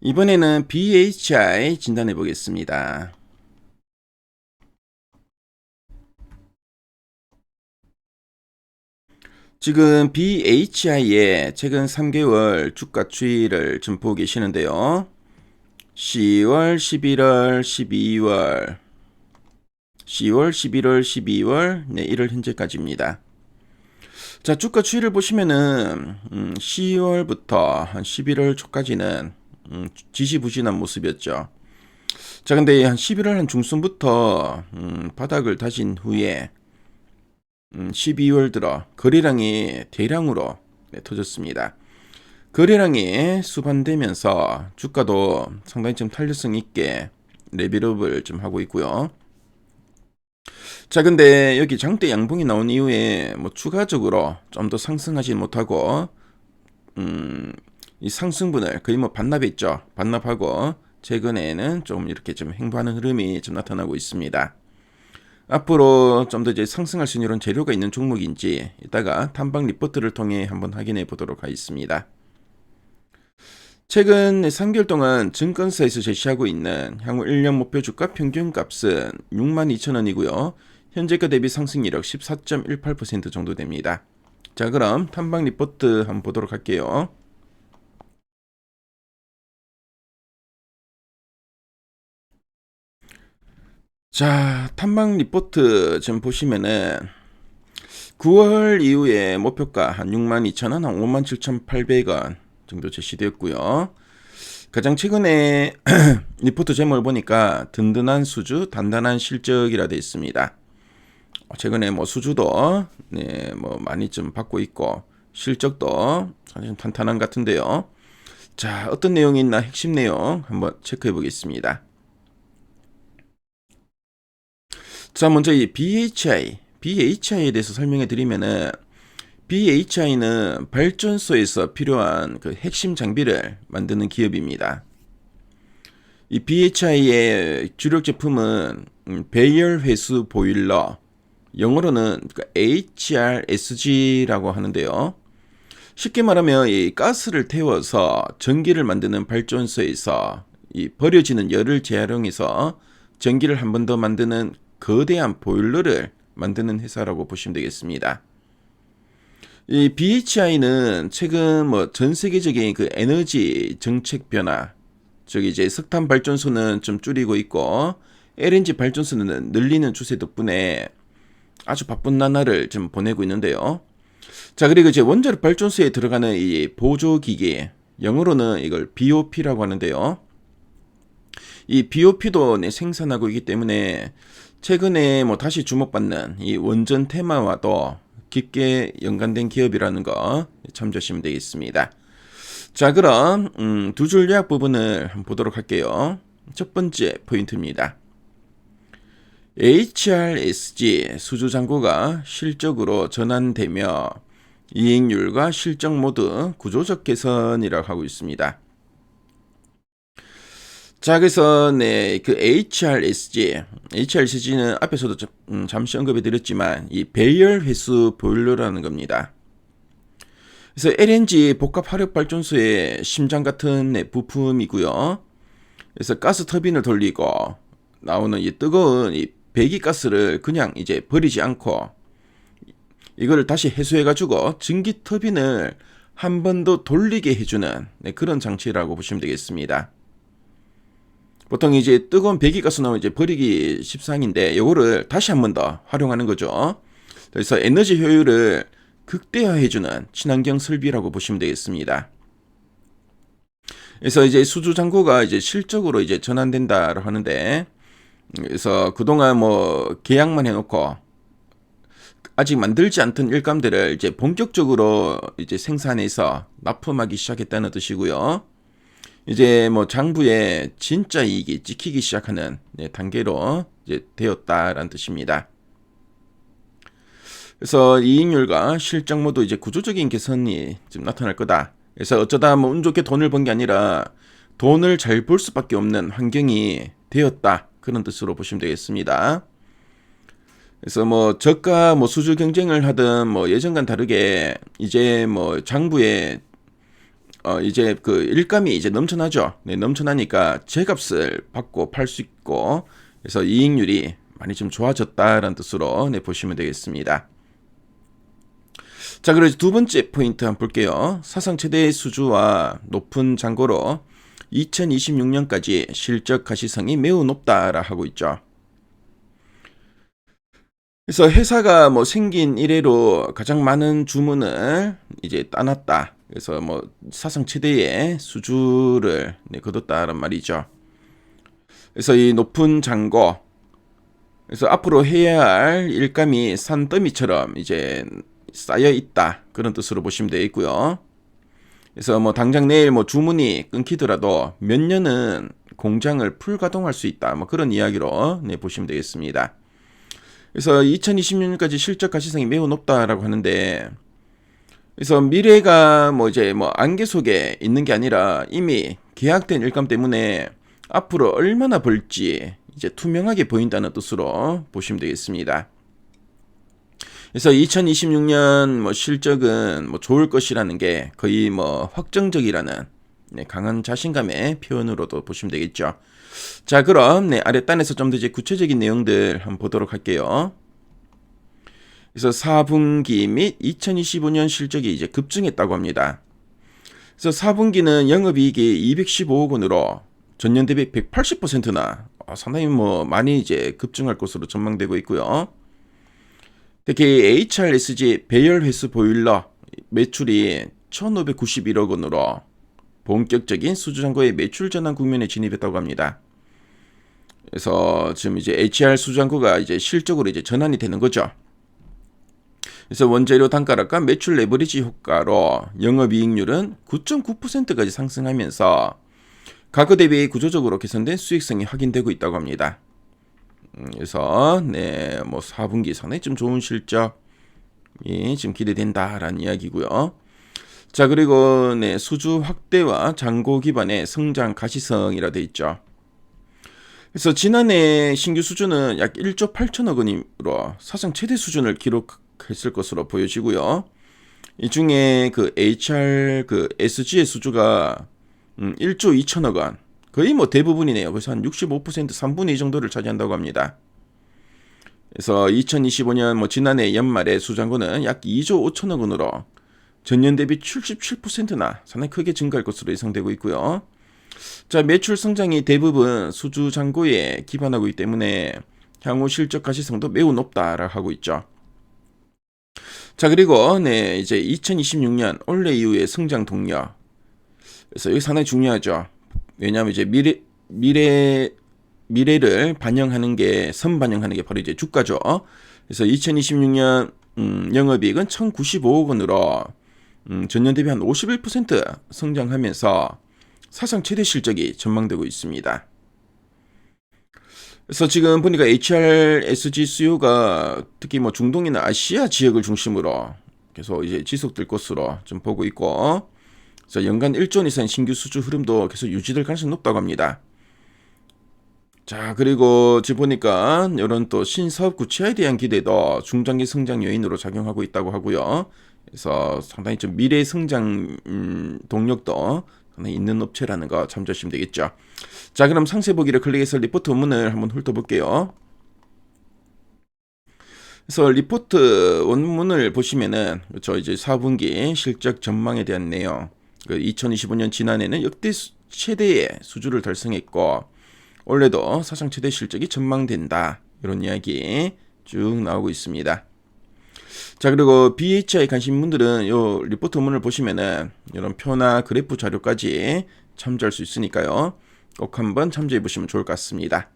이번에는 BHI 진단해 보겠습니다. 지금 BHI의 최근 3개월 주가 추이를 좀 보고 계시는데요. 10월, 11월, 12월, 10월, 11월, 12월, 네, 1월 현재까지입니다. 자, 주가 추이를 보시면은 음, 10월부터 한 11월 초까지는 음, 지지부진한 모습이었죠. 자, 근데 한 11월 한 중순부터 음, 바닥을 다진 후에 음, 12월 들어 거래량이 대량으로 네, 터졌습니다. 거래량이 수반되면서 주가도 상당히 좀 탄력성 있게 레벨업을 좀 하고 있고요. 자, 근데 여기 장대 양봉이 나온 이후에 뭐 추가적으로 좀 더 상승하지 못하고 음, 이 상승분을 거의 뭐 반납했죠. 반납하고 최근에는 좀 이렇게 좀 행보하는 흐름이 좀 나타나고 있습니다. 앞으로 좀 더 이제 상승할 수 있는 이런 재료가 있는 종목인지 이따가 탐방 리포트를 통해 한번 확인해 보도록 하겠습니다. 최근 3개월 동안 증권사에서 제시하고 있는 향후 1년 목표 주가 평균 값은 62,000원이고요. 현재가 대비 상승 이력 14.18% 정도 됩니다. 자, 그럼 탐방 리포트 한번 보도록 할게요. 자, 탐방 리포트 지금 보시면은 9월 이후에 목표가 한 62,000원, 한 57,800원 정도 제시되었고요. 가장 최근에 리포트 제목을 보니까 든든한 수주, 단단한 실적이라 되어 있습니다. 최근에 뭐 수주도 네, 뭐 많이 좀 받고 있고 실적도 사실 탄탄한 것 같은데요. 자, 어떤 내용이 있나 핵심 내용 한번 체크해 보겠습니다. 자, 먼저 이 BHI, BHI에 대해서 설명해 드리면은 BHI는 발전소에서 필요한 그 핵심 장비를 만드는 기업입니다. 이 BHI의 주력 제품은 음, 배열 회수 보일러, 영어로는 HRSG라고 하는데요. 쉽게 말하면 이 가스를 태워서 전기를 만드는 발전소에서 이 버려지는 열을 재활용해서 전기를 한 번 더 만드는 거대한 보일러를 만드는 회사라고 보시면 되겠습니다. 이 BHI는 최근 뭐 전 세계적인 그 에너지 정책 변화, 저기 이제 석탄 발전소는 좀 줄이고 있고 LNG 발전소는 늘리는 추세 덕분에 아주 바쁜 나날을 좀 보내고 있는데요. 자, 그리고 이제 원자력 발전소에 들어가는 이 보조 기기, 영어로는 이걸 BOP라고 하는데요. 이 BOP도 네, 생산하고 있기 때문에 최근에 뭐 다시 주목받는 이 원전 테마와도 깊게 연관된 기업이라는 거 참조하시면 되겠습니다. 자, 그럼 음, 두 줄 요약 부분을 보도록 할게요. 첫 번째 포인트입니다. HRSG 수주 잔고가 실적으로 전환되며 이익률과 실적 모두 구조적 개선이라고 하고 있습니다. 자, 그래서 네, 그 HRSG, HRSG는 앞에서도 좀, 음, 잠시 언급해 드렸지만 이 배열 회수 보일러라는 겁니다. 그래서 LNG 복합 화력 발전소의 심장 같은 네, 부품이고요. 그래서 가스 터빈을 돌리고 나오는 이 뜨거운 이 배기 가스를 그냥 이제 버리지 않고 이거를 다시 해소해 가지고 전기 터빈을 한 번 더 돌리게 해주는 네, 그런 장치라고 보시면 되겠습니다. 보통 이제 뜨거운 배기가스 나오면 이제 버리기 십상인데 이거를 다시 한 번 더 활용하는 거죠. 그래서 에너지 효율을 극대화해주는 친환경 설비라고 보시면 되겠습니다. 그래서 이제 수주 잔고가 이제 실적으로 이제 전환된다고 하는데, 그래서 그동안 뭐 계약만 해놓고 아직 만들지 않던 일감들을 이제 본격적으로 이제 생산해서 납품하기 시작했다는 뜻이고요. 이제 뭐 장부에 진짜 이익이 찍히기 시작하는 네, 단계로 이제 되었다라는 뜻입니다. 그래서 이익률과 실적 모두 이제 구조적인 개선이 좀 나타날 거다. 그래서 어쩌다 뭐 운 좋게 돈을 번 게 아니라 돈을 잘 벌 수밖에 없는 환경이 되었다. 그런 뜻으로 보시면 되겠습니다. 그래서 뭐 저가 뭐 수주 경쟁을 하든 뭐 예전과는 다르게 이제 뭐 장부에 어, 이제 그 일감이 이제 넘쳐나죠. 네, 넘쳐나니까 제값을 받고 팔 수 있고, 그래서 이익률이 많이 좀 좋아졌다라는 뜻으로 네, 보시면 되겠습니다. 자, 그래서 두 번째 포인트 한번 볼게요. 사상 최대의 수주와 높은 잔고로 2026년까지 실적 가시성이 매우 높다라 하고 있죠. 그래서 회사가 뭐 생긴 이래로 가장 많은 주문을 이제 따놨다. 그래서 뭐 사상 최대의 수주를 네, 거뒀다는 말이죠. 그래서 이 높은 잔고, 그래서 앞으로 해야 할 일감이 산더미처럼 이제 쌓여 있다 그런 뜻으로 보시면 되겠고요. 그래서 뭐 당장 내일 뭐 주문이 끊기더라도 몇 년은 공장을 풀 가동할 수 있다 뭐 그런 이야기로 네, 보시면 되겠습니다. 그래서 2020년까지 실적 가시성이 매우 높다라고 하는데 그래서 미래가 뭐 이제 뭐 안개 속에 있는 게 아니라 이미 계약된 일감 때문에 앞으로 얼마나 벌지 이제 투명하게 보인다는 뜻으로 보시면 되겠습니다. 그래서 2026년 뭐 실적은 뭐 좋을 것이라는 게 거의 뭐 확정적이라는 네, 강한 자신감의 표현으로도 보시면 되겠죠. 자, 그럼 네, 아랫단에서 좀 더 이제 구체적인 내용들 한번 보도록 할게요. 그래서 4분기 및 2025년 실적이 이제 급증했다고 합니다. 그래서 4분기는 영업이익이 215억 원으로 전년 대비 180%나 어, 상당히 뭐 많이 이제 급증할 것으로 전망되고 있고요. 특히 HRSG 배열 회수 보일러 매출이 1,591억 원으로 본격적인 수주장고의 매출 전환 국면에 진입했다고 합니다. 그래서 지금 이제 HR 수주장고가 이제 실적으로 이제 전환이 되는 거죠. 그래서 원재료 단가락과 매출 레버리지 효과로 영업이익률은 9.9%까지 상승하면서 과거 대비 구조적으로 개선된 수익성이 확인되고 있다고 합니다. 음, 그래서 네, 뭐 4분기 상당히 좀 좋은 실적이 지금 기대된다라는 이야기고요. 자, 그리고 네, 수주 확대와 잔고 기반의 성장 가시성이라 돼 있죠. 그래서 지난해 신규 수준은 약 1조 8천억 원으로 사상 최대 수준을 기록 했을 것으로 보여지고요. 이 중에 그 HR 그 SG의 수주가 음, 1조 2천억 원. 거의 뭐 대부분이네요. 그래서 한 65% 3분의 2 정도를 차지한다고 합니다. 그래서 2025년 뭐 지난해 연말에 수장고는 약 2조 5천억 원으로 전년 대비 77%나 상당히 크게 증가할 것으로 예상되고 있고요. 자, 매출 성장이 대부분 수주 잔고에 기반하고 있기 때문에 향후 실적 가시성도 매우 높다라고 하고 있죠. 자, 그리고 네, 이제 2026년 올해 이후의 성장 동력. 그래서 이게 상당히 중요하죠. 왜냐하면 이제 미래 미래 미래를 반영하는 게 선반영하는 게 바로 이제 주가죠. 그래서 2026년 음, 영업이익은 1,095억 원으로 음, 전년 대비 한 51% 성장하면서 사상 최대 실적이 전망되고 있습니다. 그래서 지금 보니까 HRSG 수요가 특히 뭐 중동이나 아시아 지역을 중심으로 계속 이제 지속될 것으로 좀 보고 있고, 그래서 연간 1조 이상 신규 수주 흐름도 계속 유지될 가능성이 높다고 합니다. 자, 그리고 지금 보니까 이런 또 신사업 구체화에 대한 기대도 중장기 성장 요인으로 작용하고 있다고 하고요. 그래서 상당히 좀 미래 성장 음, 동력도 상당히 있는 업체라는 거 참조하시면 되겠죠. 자, 그럼 상세 보기를 클릭해서 리포트 원문을 한번 훑어볼게요. 그래서 리포트 원문을 보시면은 저 이제 4분기 실적 전망에 대한 내용. 그 2025년 지난해는 역대 수, 최대의 수주를 달성했고 올해도 사상 최대 실적이 전망된다. 이런 이야기 쭉 나오고 있습니다. 자 그리고 BHI 관심 분들은 요 리포트 문을 보시면은 이런 표나 그래프 자료까지 참조할 수 있으니까요. 꼭 한번 참조해 보시면 좋을 것 같습니다.